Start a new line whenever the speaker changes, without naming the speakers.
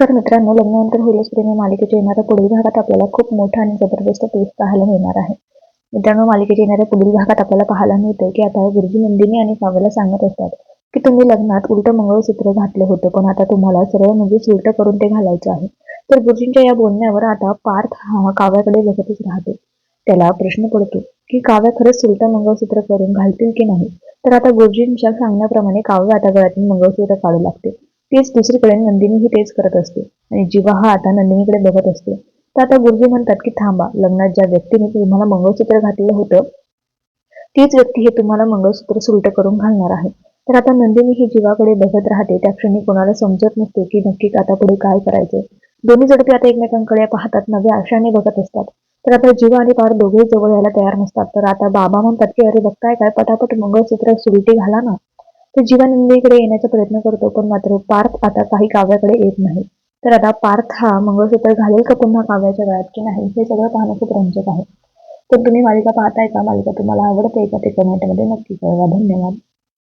नमस्कार मित्रांनो लग्नानंतर होईलच प्रेमी मालिकेच्या येणाऱ्या पुढील भागात आपल्याला खूप मोठा आणि जबरदस्त ट्विस्ट पाहायला मिळणार आहे. मित्रांनो मालिकेच्या येणाऱ्या पुढील भागात आपल्याला पाहायला मिळते की आता गुरुजी नंदिनी आणि काव्याला सांगत असतात की तुम्ही लग्नात उलट मंगळसूत्र घातलं होतं पण आता तुम्हाला सरळ म्हणजे उलट करून ते घालायचं आहे. तर गुरुजींच्या या बोलण्यावर आता पार्थ हा काव्याकडे बघतच राहतो. त्याला प्रश्न पडतो की काव्या खरंच उलट मंगळसूत्र करून घालतील की नाही? तर आता गुरुजींच्या सांगण्याप्रमाणे काव्य आता गळ्यातून मंगळसूत्र काढू लागते. तीच दुसरीकडे नंदिनी ही तेच करत असते. आणि जीवा हा आता नंदिनीकडे बघत असते तर आता गुरुजी म्हणतात की थांबा लग्नात ज्या व्यक्तीने तुम्हाला मंगळसूत्र घातलेलं होतं तीच व्यक्ती हे तुम्हाला मंगळसूत्र सुलट करून घालणार आहे. तर आता नंदिनी ही जीवाकडे बघत राहते. त्या क्षणी कोणाला समजत नसते की नक्की आता पुढे काय करायचे दोन्ही जडपी आता एकमेकांकडे पाहतात नव्या आशाने बघत असतात. तर आता जीवा आणि पार दोघेही जवळ यायला तयार नसतात. तर आता बाबा म्हणतात की अरे बघताय काय? पटापट मंगळसूत्र सुलटी घाला ना. तर जीवानंदीकडे येण्याचा प्रयत्न करतो पण मात्र पार्थ आता काही काव्याकडे येत नाही. तर आता पार्थ हा मंगळसूत्र घालेल का पुन्हा काव्याच्या गळ्यात की नाही? हे सगळं पाहणं खूप रंजक आहे. तर तुम्ही मालिका पाहताय का? मालिका तुम्हाला आवडते का? ते कमेंटमध्ये नक्की कळवा. धन्यवाद.